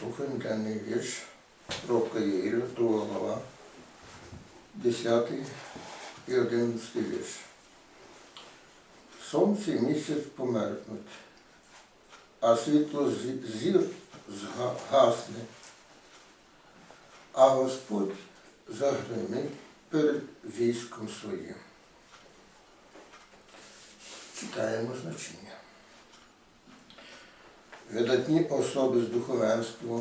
Слухаємо денний вірш про Каїру, друга глава, 10 і 11 вірш. Сонце і місяць померкнуть, а світло зір згасне, а Господь загримить перед військом своїм. Читаємо значення. Видатні особи з духовенства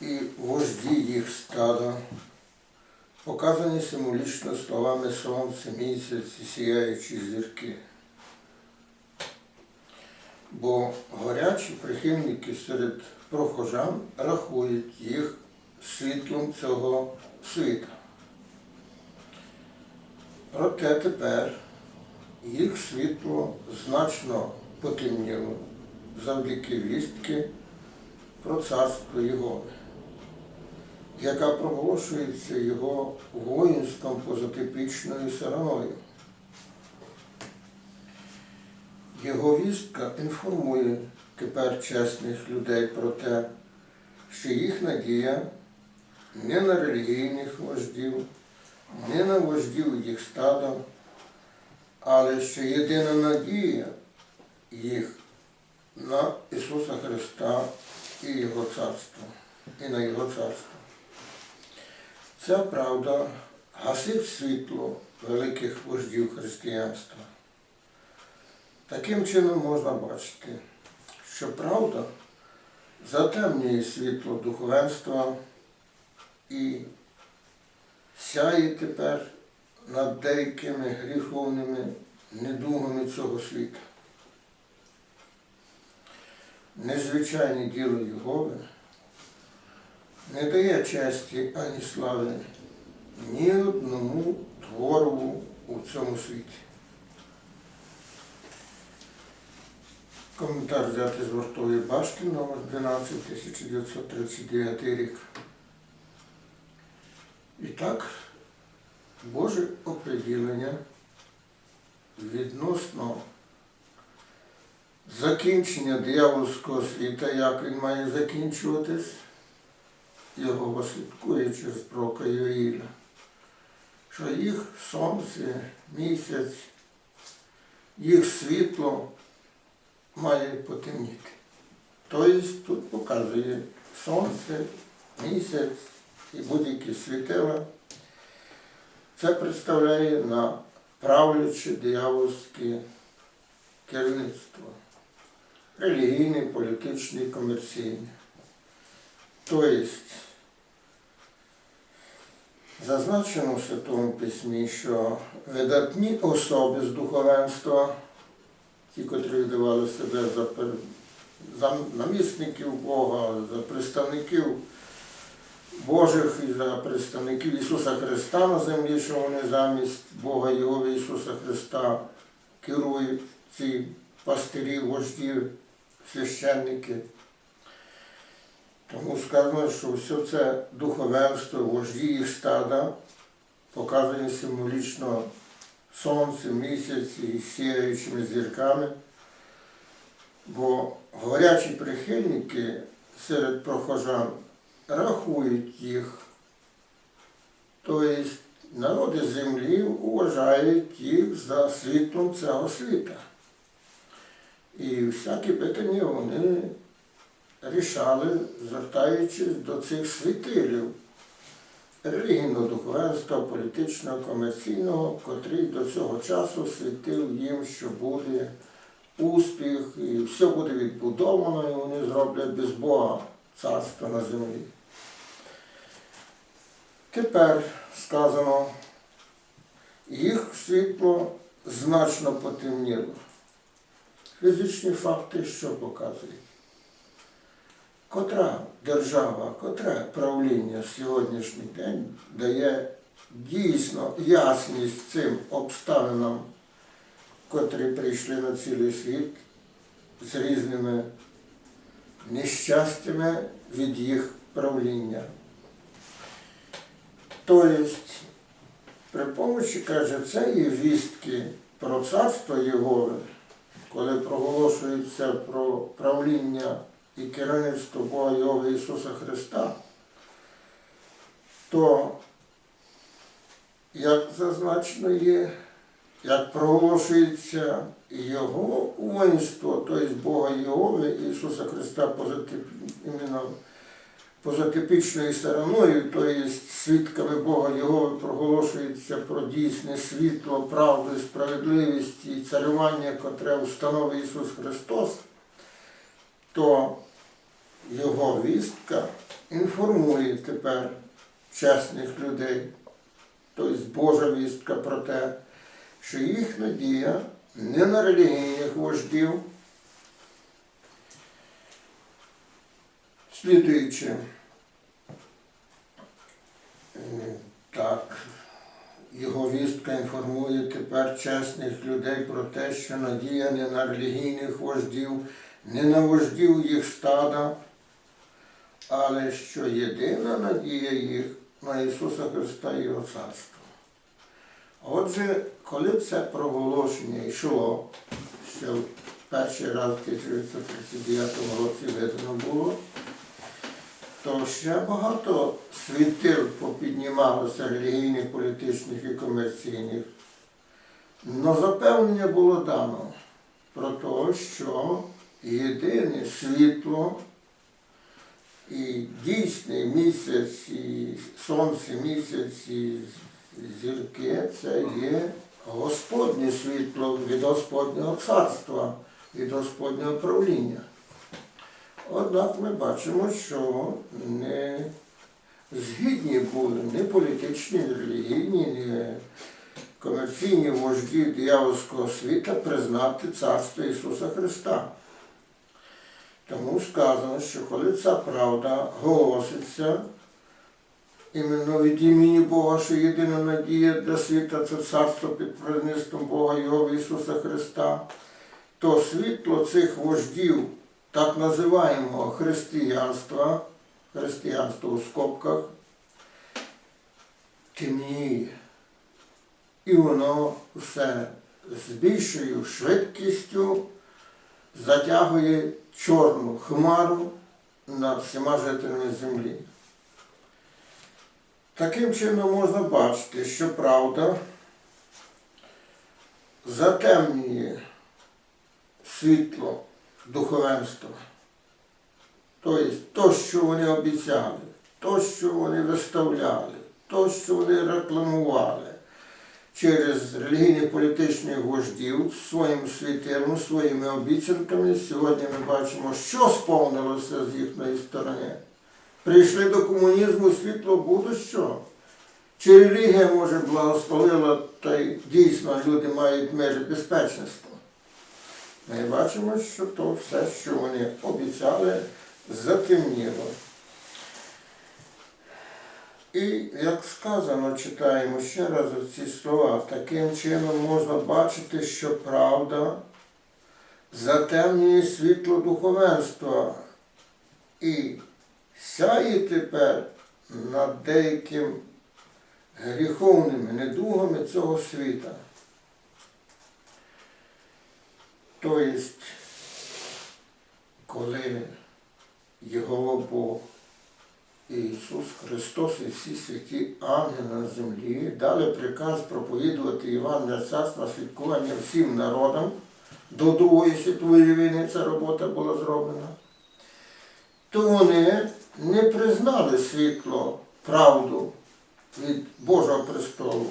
і вожді їх стада, показані символічно словами сонце, місяць і сіяючі зірки. Бо горячі прихильники серед прохожан рахують їх світлом цього світа. Проте тепер їх світло значно потемніло завдяки вістки про царство Єгови, яка проголошується його воїнством позатипічною сараною. Його вістка інформує тепер чесних людей про те, що їх надія не на релігійних вождів, не на вождів їх стада, але що єдина надія їх на Ісуса Христа і Його царство, і на Його царство. Ця правда гасить світло великих вождів християнства. Таким чином можна бачити, що правда затемнює світло духовенства і сяє тепер над деякими гріховними недугами цього світу. Незвичайне діло Єгови не дає честі ані слави ні одному твору у цьому світі. Коментар взяти з вартової башки номер 12 1939 рік. І так, Боже оприділення відносно закінчення диявольського світа, як він має закінчуватись, його вислідкує через пророка Йоїля, що їх сонце, місяць, їх світло має потемніти. Тобто тут показує сонце, місяць і будь-які світила. Це представляє на правляче диявольське керівництво. Релігійне, політичне, комерційне. Тобто, зазначено в Святому Письмі, що видатні особи з духовенства, ті, котрі видавали себе за, намісників Бога, за представників Божих і за представників Ісуса Христа на землі, що вони замість Бога Його Ісуса Христа керують ці пастирі, вожді, священники. Тому сказано, що все це духовенство, вожді їх стада показує символічно сонце, місяць і сіяючими зірками. Бо горячі прихильники серед прохожан рахують їх. Тобто народи землі вважають їх за світлом цього світа. І всякі питання вони рішали, звертаючись до цих світилів релігійного духовенства, політичного, комерційного, котрий до цього часу світив їм, що буде успіх, і все буде відбудовано, і вони зроблять без Бога царство на землі. Тепер сказано, їх світло значно потемніло. Фізичні факти що показують? Котра держава, котре правління сьогоднішній день дає дійсно ясність цим обставинам, котрі прийшли на цілий світ з різними нещастями від їх правління. Тобто, при помочі, каже, цієї вістки про царство Єгове, коли проголошується про правління і керівництво Бога Його Ісуса Христа, то, як зазначено є, як проголошується Його воїнство, тобто Бога Його Ісуса Христа позатип, іменно позатипічною стороною, тобто свідками Бога Його проголошується про дійсне світло, правду, справедливість і царювання, котре установив Ісус Христос, то Його вістка інформує тепер чесних людей, тобто Божа вістка про те, що їх надія не на релігійних вождів, слідуючи. е, Так, його вістка інформує тепер чесних людей про те, що надія не на релігійних вождів, не на вождів їх стада, але що єдина надія їх на Ісуса Христа і Його Царство. Отже, коли це проголошення йшло, в перший раз в 1939 році видано було, то ще багато світил попіднімалося релігійних, політичних і комерційних. Но запевнення було дано про те, що єдине світло і дійсний місяць, і сонце, місяць, і зірки це є Господнє світло від Господнього царства, від Господнього правління. Однак ми бачимо, що не згідні були ні політичні, ні релігійні, ні комерційні вожді диявольського світа признати царство Ісуса Христа. Тому сказано, що коли ця правда голоситься, іменно від імені Бога, що єдина надія для світа це царство під провідництвом Бога Його Ісуса Христа, то світло цих вождів так називаємого християнства, християнство у скобках, темніє. І воно все з більшою швидкістю затягує чорну хмару над всіма жителями землі. Таким чином можна бачити, що правда затемнює світло духовенства. Тобто, то, що вони обіцяли, то, що вони виставляли, то, що вони рекламували через релігійних політичних вождів своїм світилом, своїми обіцянками. Сьогодні ми бачимо, що сповнилося з їхньої сторони. Прийшли до комунізму, світло буде що? Чи релігія, може, благословила, та й дійсно люди мають мир і безпечність? Ми бачимо, що то все, що вони обіцяли, затемніло. І, як сказано, читаємо ще раз ці слова, таким чином можна бачити, що правда затемнює світло духовенства і сяє тепер над деяким гріховними недугами цього світа. Тобто, коли Його Бог Ісус Христос і всі святі ангели на землі дали приказ проповідувати Іван Царства святкування всім народам. До Другої світової війни ця робота була зроблена. То вони не признали світло, правду від Божого престолу,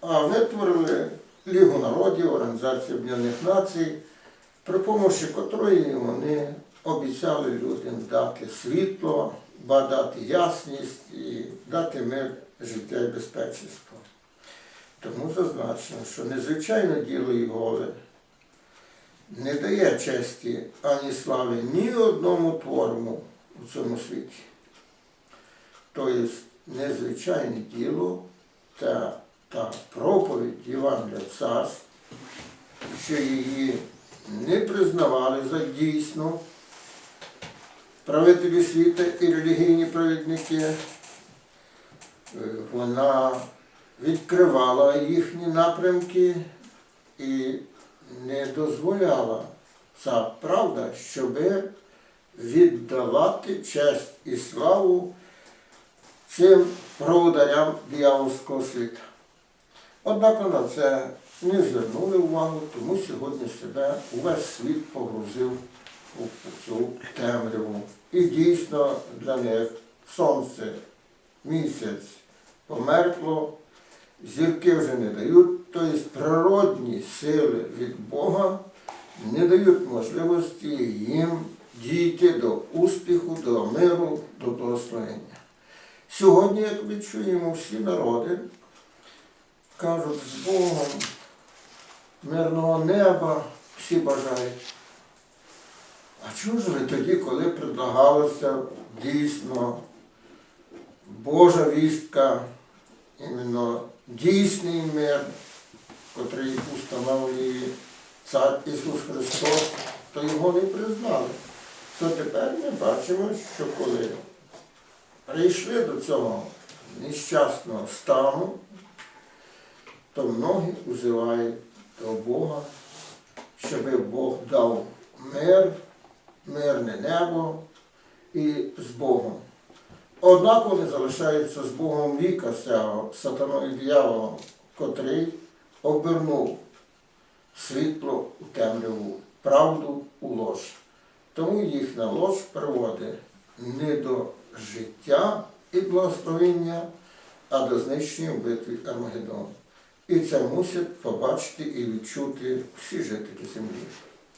а витворили Лігу народів, Організацію Об'єднаних Націй, при помощі котрої вони обіцяли людям дати світло, ба дати ясність і дати мир, життя і безпечність. Тому зазначено, що незвичайне діло Єгови не дає честі ані слави ні одному творому у цьому світі. Тобто незвичайне діло та, та проповідь Євангелія царств, що її не признавали за дійсну правителі світу і релігійні провідники, е, вона відкривала їхні напрямки і не дозволяла ця правда, щоб віддавати честь і славу цим проводарям диявольського світу. Однак на це не звернули увагу, тому сьогодні себе увесь світ погрузив у цю темряву. І дійсно для них сонце, місяць померкло, зірки вже не дають, тобто природні сили від Бога не дають можливості їм дійти до успіху, до миру, до благословення. Сьогодні, як ми чуємо, всі народи кажуть з Богом мирного неба всі бажають. А чого ж ви тоді, коли предлагалося дійсно Божа вістка, іменно дійсний мир, котрий установлює цар Ісус Христос, то його не признали. То тепер ми бачимо, що коли прийшли до цього нещасного стану, то многі узивають до Бога, щоб Бог дав мир, мирне небо і з Богом. Однак вони залишаються з Богом віка цього сатаною дияволом, котрий обернув світло у темряву, правду у лож. Тому їхня лож приводить не до життя і благословення, а до знищення в битві Армагеддону. І це мусять побачити і відчути всі жителі землі.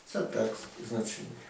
Це текст значення.